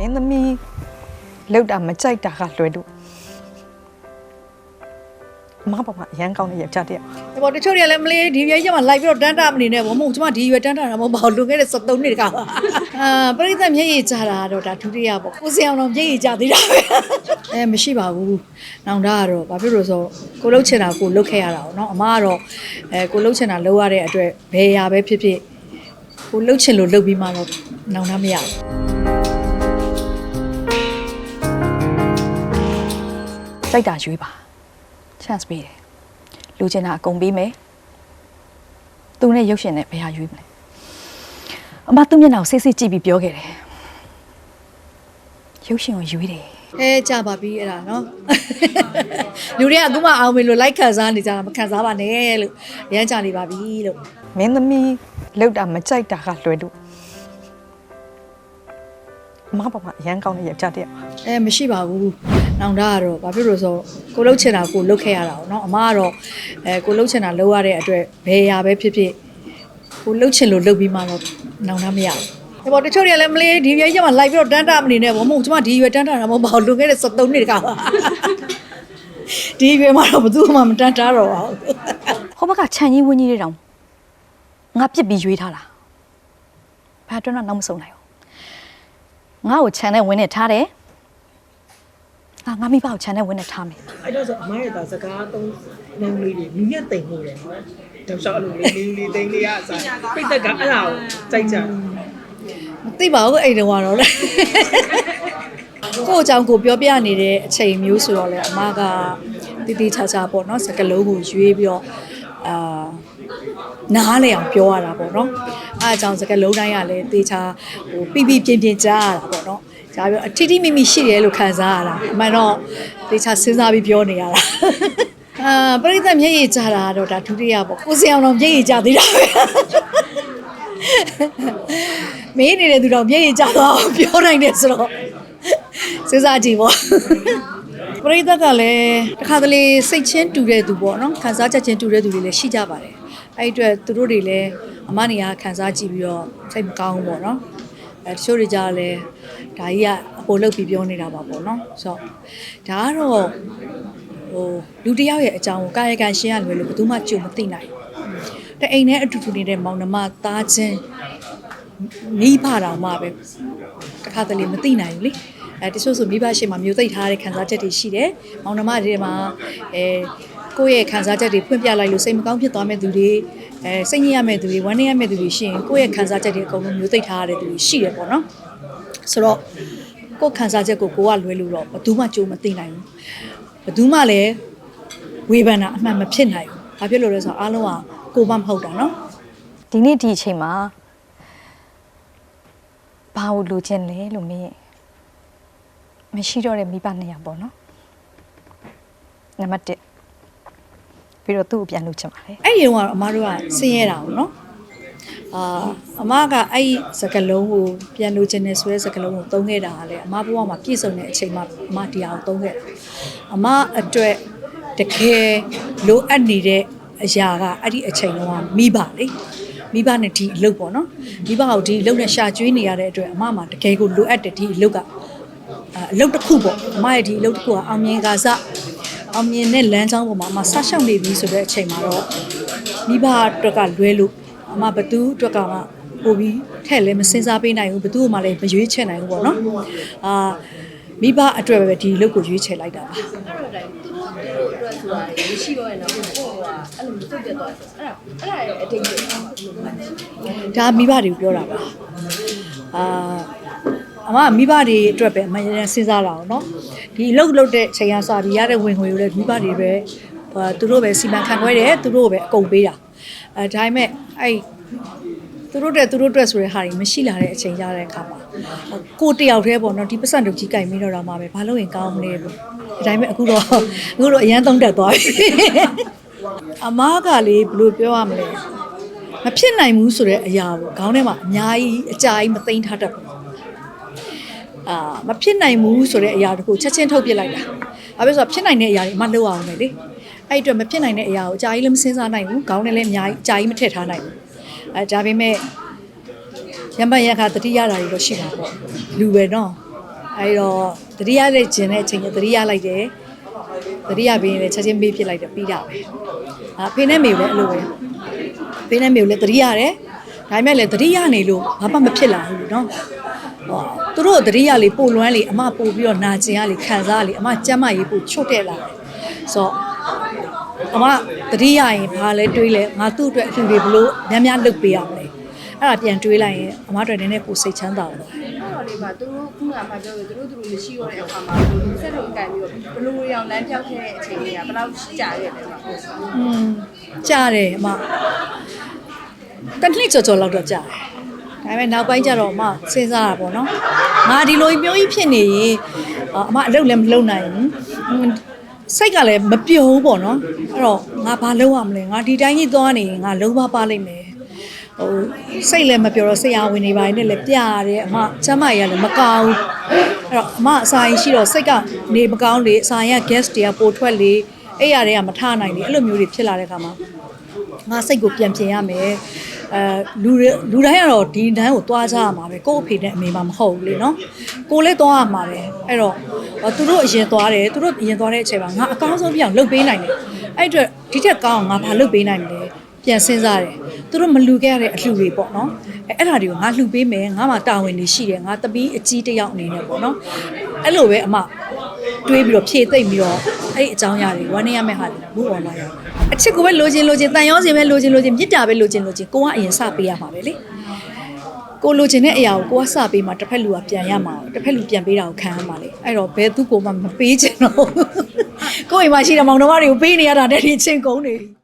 မင်းသမီးလောက်တာမကြိုက်တာကလွယ်လို့အမပေါ်မှာအရန်ကောင်းတဲ့ယောက်ျားတစ်ယောက်ဒီပေါ်တချို့တွေကလည်းမလေးဒီရွယ်ကြီးမှာလိုက်ပြီးတော့တန်းတာမနေနဲ့ဘောမဟုတ်ကျွန်မဒီရွယ်တန်းတာမဟုတ်ပါဘူးလွန်ခဲ့တဲ့73နှစ်တကပါအာပရိသတ်မျက်ရည်ကြတာတော့ဒါဒုတိယပေါ့ကိုစင်အောင်တော့မျက်ရည်ကြသေးတာပဲအဲမရှိပါဘူးနောင်တာကတော့ဘာဖြစ်လို့လဲဆိုတော့ကိုလှုပ်ချင်တာကိုလှုပ်ခဲ့ရတာပေါ့နော်အမကတော့အဲကိုလှုပ်ချင်တာလှုပ်ရတဲ့အတွက်ဘယ်ရာပဲဖြစ်ဖြစ်ကိုလှုပ်ချင်လို့လှုပ်ပြီးမှတော့နောင်တာမရဘူး ကြိုက်တာရွေးပါ chance ပေးတယ်လူချင်တာအကုန်ပေးမယ်သူနဲ့ရုပ်ရှင်နဲ့ဘယ်ဟာရွေးမလဲအမသူ့မျက်နှာကိုစိတ်စိတ်ကြည့်ပြီးပြောခဲ့တယ်ရုပ်ရှင်ကိုရွေးတယ်အဲကြပါပြီအဲ့ဒါနော်လူတွေကအခုမှအောင်မေလို့လိုက်ခံစားနေကြတာမခံစားပါနဲ့လို့ရမ်းကြနေပါပြီလို့မင်းသမီးလောက်တာမကြိုက်တာကလွယ်လို့အ မပေါ်မှာအရန်ကောင်းတဲ့ယောက်ျားတစ်ယောက်အဲမရှိပါဘူးနောင်တာကတော့ဘာဖြစ်လို့လဲဆိုတော့ကိုလှုပ်ချင်တာကိုလှုပ်ခဲ့ရတာပေါ့နော်အမကတော့အဲကိုလှုပ်ချင်တာလှုပ်ရတဲ့အတွက်ဘယ်ရာပဲဖြစ်ဖြစ်ကိုလှုပ်ချင်လို့လှုပ်ပြီးမှတော့နောင်တာမရဘူးဒီပေါ်တချို့တွေကလည်းမလေးဒီရွယ်ကြီးမှာလိုက်ပြီးတော့တန်းတာမနေနဲ့ဘောမဟုတ်ကျွန်မဒီရွယ်တန်းတာမဟုတ်ပါဘူးလွန်ခဲ့တဲ့73နှစ်တကပါဒီရွယ်မှာတော့ဘယ်သူမှမတန်းတာတော့ပါဘူးဟိုဘက်ကခြံကြီးဝင်းကြီးတွေတောင်ငါပြစ်ပြီးရွေးထားတာဘာအတွက်တော့နောက်မဆုံးနိုင်ဘူး ငါ့ကိုခြံနဲ့ဝင်းနဲ့ထားတယ်ငါငါမိဘကိုခြံနဲ့ဝင်းနဲ့ထားမယ်အဲ့တော့ဆိုအမရဲ့ဒါစကားသုံးလုံးလေးတွေလူရက်တိမ်မှုတယ်နော်တောက်လျှောက်အဲ့လိုလေးလေးလေးတိမ်လေးကအစားပိတ်သက်ကအဲ့ဒါကိုကြိုက်ကြတယ်မသိပါဘူးအဲ့တုန်းကတော့လေကိုယ့်အကြောင်းကိုပြောပြနေတဲ့အချိန်မျိုးဆိုတော့လေအမကတိတိချာချာပေါ့နော်စကလုံးကိုရွေးပြီးတော့အာ နားလေအောင်ပြောရတာပေါ့နော်အဲအကြောင်းစကလုံးတိုင်းကလည်းတေချာဟိုပြပြပြင်းပြင်းကြားရတာပေါ့နော်ကြားပြီးတော့အထီးထီးမိမိရှိတယ်လို့ခံစားရတာအမှန်တော့တေချာစဉ်းစားပြီးပြောနေရတာအာပရိသတ်မျက်ရည်ကြတာကတော့ဒါဒုတိယပေါ့ကိုစင်အောင်တော့မျက်ရည်ကြသေးတာပဲမေးနေတဲ့သူတော့မျက်ရည်ကျသွားအောင်ပြောနိုင်တယ်ဆိုတော့စဉ်းစားကြည့်ပေါ့ပရိသတ်ကလည်းတစ်ခါတလေစိတ်ချင်းတူတဲ့သူပေါ့နော်ခံစားချက်ချင်းတူတဲ့သူတွေလည်းရှိကြပါတယ် အဲ့ဒီအတွက်သူတို့တွေလည်းအမနေရခံစားကြည့်ပြီးတော့စိတ်မကောင်းဘူးပေါ့နော်အဲတချို့တွေကြလည်းဒါကြီးကအပေါ်လုတ်ပြီးပြောနေတာပါပေါ့နော်ဆိုတော့ဒါကတော့ဟိုလူတစ်ယောက်ရဲ့အကြောင်းကိုကာယကံရှင်းရလွယ်လို့ဘယ်သူမှကြုံမသိနိုင်ဘူးတဲ့အိမ်ထဲအတူတူနေတဲ့မောင်နှမသားချင်းမိဘတော်မှပဲတခါတလေမသိနိုင်ဘူးလေအဲတချို့ဆိုမိဘရှိမှမျိုးသိထားတဲ့ခံစားချက်တွေရှိတယ်။မောင်နှမတွေမှာအဲ ကိုယ့်ရဲ့ခံစားချက်တွေဖွင့်ပြလိုက်လို့စိတ်မကောင်းဖြစ်သွားမဲ့သူတွေအဲစိတ်ညစ်ရမဲ့သူတွေဝမ်းနည်းရမဲ့သူတွေရှိရင်ကိုယ့်ရဲ့ခံစားချက်တွေအကုန်လုံးမျိုးသိထားတဲ့သူတွေရှိတယ်ပေါ့နော်။ဆိုတော့ကိုယ့်ခံစားချက်ကိုကိုကလွဲလို့တော့ဘယ်သူမှကြိုးမသိနိုင်ဘူး။ဘယ်သူမှလည်းဝေဖန်တာအမှန်မဖြစ်နိုင်ဘူး။ဘာဖြစ်လို့လဲဆိုတော့အားလုံးကကိုယ်မှမဟုတ်တာနော်။ဒီနေ့ဒီအချိန်မှာဘာလို့လိုချင်လဲလို့မေးရင်မရှိတော့တဲ့မိဘနှစ်ယောက်ပေါ့နော်နံပါတ်1 ပြီးတော့သူ့ကိုပြန်လိုချင်ပါလေအဲ့ဒီတော့ကတော့အမတို့ကဆင်းရဲတာပေါ့နော်အာအမကအဲ့ဒီစကလုံးကိုပြန်လို့ခြင်းနဲ့ဆိုတဲ့စကလုံးကိုသုံးခဲ့တာကလည်းအမဘဝမှာပြည့်စုံတဲ့အချိန်မှာအမတရားကိုသုံးခဲ့တာအမအတွက်တကယ်လိုအပ်နေတဲ့အရာကအဲ့ဒီအချိန်တုန်းကမိဘလေမိဘနဲ့ဒီအလုပ်ပေါ့နော်မိဘကိုဒီအလုပ်နဲ့ရှာကျွေးနေရတဲ့အတွက်အမမှာတကယ်ကိုလိုအပ်တဲ့ဒီအလုပ်ကအဲအလုပ်တစ်ခုပေါ့အမရဲ့ဒီအလုပ်တစ်ခုကအောင်မြင်ကစား အောင်မြင်တဲ့လမ်းကြောင်းပေါ်မှာအမဆရှောက်နေပြီဆိုတဲ့အချိန်မှာတော့မိဘအတွက်ကလွဲလို့အမဘသူအတွက်ကမှပို့ပြီးထဲ့လည်းမစင်စားပေးနိုင်ဘူးဘသူ့မှလည်းမရွေးချယ်နိုင်ဘူးပေါ့နော်အာမိဘအတွက်ပဲဒီအလုပ်ကိုရွေးချယ်လိုက်တာပါမရှိတော့ရင်တော့ကိုယ်ကအဲ့လိုမျိုးတုတ်တက်သွားဆိုအဲ့ဒါအဲ့ဒါရဲ့အတိတ်ကိုဘယ်လိုမှဒါမိဘတွေကိုပြောတာပါအာ အမကမိဘတွေအတွက်ပဲအမှန်တကယ်စဉ်းစားတာအောင်နော်ဒီအလုပ်လုပ်တဲ့ချိန်ကစပြီးရတဲ့ဝင်ငွေကိုလည်းမိဘတွေပဲဟာသူတို့ပဲစီမံခန့်ခွဲတယ်သူတို့ကိုပဲအကုန်ပေးတာအဲဒါပေမဲ့အဲ့သူတို့တဲ့သူတို့အတွက်ဆိုတဲ့ဟာတွေမရှိလာတဲ့အချိန်ရတဲ့အခါမှာကိုတယောက်တည်းပေါ့နော်ဒီပတ်စံတို့ကြီးကြိုက်ပြီးတော့တာမှပဲဘာလို့ရင်ကောင်းမလဲလို့ဒါပေမဲ့အခုတော့အခုတော့အရန်သုံးတက်သွားပြီအမားကလေဘယ်လိုပြောရမလဲမဖြစ်နိုင်ဘူးဆိုတဲ့အရာကိုခေါင်းထဲမှာအများကြီးအကြာကြီးမသိမ်းထားတတ်ဘူး အာမဖြစ်နိုင်ဘူးဆိုတဲ့အရာတခုချက်ချင်းထုတ်ပြစ်လိုက်တာဘာဖြစ်လို့ဆိုတော့ဖြစ်နိုင်တဲ့အရာတွေအမှလုပ်အောင်မယ်လေအဲ့ဒီအတွက်မဖြစ်နိုင်တဲ့အရာကိုအကြာကြီးလည်းမစဉ်းစားနိုင်ဘူးခေါင်းထဲလည်းအများကြီးအကြာကြီးမထည့်ထားနိုင်ဘူးအဲဒါပေမဲ့ရမရက်ခါတတိရတာတွေတော့ရှိတာပေါ့လူပဲနော်အဲဒီတော့တတိယတဲ့ဂျင်တဲ့အချိန်ကျတတိယလိုက်တယ်တတိယပြီးရင်လည်းချက်ချင်းပေးဖြစ်လိုက်တယ်ပြီးတာပဲအာဖေနဲ့မေကိုလည်းအဲ့လိုပဲဖေနဲ့မေကိုလည်းတတိယတယ် ဒါပေမဲ့လည်းသတိရနေလို့ဘာမှမဖြစ်လာဘူးနော်ဟောသူတို့သတိရလေးပိုလွမ်းလေးအမပို့ပြီးတော့နာကျင်ရလေးခံစားလေးအမကြမ်းမရေးပို့ချွတ်တဲ့လာတယ်ဆိုတော့အမသတိရရင်ဘာလဲတွေးလဲငါသူ့အတွက်အလှူတွေဘလို့များများလုပ်ပေးရမလဲအဲ့ဒါပြန်တွေးလိုက်ရင်အမတို့နည်းနည်းပိုစိတ်ချမ်းသာတယ်ော်တွေမှာသူတို့ခုနကမှပြောတယ်သူတို့သူတို့မရှိတော့တဲ့အခါမှာသူတို့ဆက်လို့ကန်ပြီးတော့ဘလူရောင်လမ်းပြောက်ခဲ့တဲ့အချိန်တွေကဘယ်လောက်ကြာခဲ့လဲမှာ။อืมကြာတယ်အမ တနည်းကြော်ကြော်လောက်တော့ကြားတယ်ဒါပေမဲ့နောက်ပိုင်းကျတော့အမစဉ်းစားတာပေါ့နော်ငါဒီလိုမျိုးကြီးဖြစ်နေရင်အာအမအလုပ်လည်းမလုပ်နိုင်ဘူးอืมစိတ်ကလည်းမပြုံဘူးပေါ့နော်အဲ့တော့ငါဘာလုပ်ရမလဲငါဒီတိုင်းကြီးသွားနေရင်ငါလုံးဝပါလိမ့်မယ်ဟိုစိတ်လည်းမပြောတော့ဆရာဝန်တွေပိုင်းနဲ့လည်းပြရတယ်အမချမ်းမကြီးကလည်းမကောင်းဘူးအဲ့တော့အမအစာရင်ရှိတော့စိတ်ကနေမကောင်းလေအစာရင်က gas တွေကပိုထွက်လေအဲ့ရတွေကမထနိုင်လေအဲ့လိုမျိုးတွေဖြစ်လာတဲ့ခါမှာငါစိတ်ကိုပြန်ပြင်ရမယ် အဲလူတွေလူတိုင်းကတော့ဒီတန်းကိုသွားကြရမှာပဲကို့အဖေနဲ့အမေမှမဟုတ်ဘူးလေနော်ကိုလည်းသွားရမှာပဲအဲ့တော့အော်သူတို့အရင်သွားတယ်သူတို့အရင်သွားတဲ့အချိန်မှာငါအကောင်းဆုံးပြအောင်လုပ်ပေးနိုင်တယ်အဲ့အတွက်ဒီထက်ကောင်းအောင်ငါဘာလုပ်ပေးနိုင်မလဲပြန်စဉ်းစားတယ်သူတို့မလူခဲ့ရတဲ့အလှူတွေပေါ့နော်အဲအဲ့ဒါတွေကိုငါလှူပေးမယ်ငါမှတာဝန်တွေရှိတယ်ငါတပီးအကြီးတစ်ယောက်အနေနဲ့ပေါ့နော်အဲ့လိုပဲအမ တွေးပြီးတော့ဖြည့်သိမ့်ပြီးတော့အဲ့ဒီအကြောင်းအရာတွေဝမ်းနေရမယ့်ဟာတွေဘူးអော်လာရအောင်အချစ်ကိုပဲလိုချင်လိုချင်တန်ရောစင်ပဲလိုချင်လိုချင်မြစ်တာပဲလိုချင်လိုချင်ကိုကအရင်စပေးရမှာပဲလေကိုလိုချင်တဲ့အရာကိုကိုကစပေးမှတစ်ဖက်လူကပြန်ရမှာတစ်ဖက်လူပြန်ပေးတာကိုခံရမှာလေအဲ့တော့ဘယ်သူကိုမှမပေးချင်တော့ဘူးကိုယ့်အိမ်မှာရှိတဲ့မောင်နှမတွေကိုပေးနေရတာတဲ့ဒီချင်းကုန်နေပြီ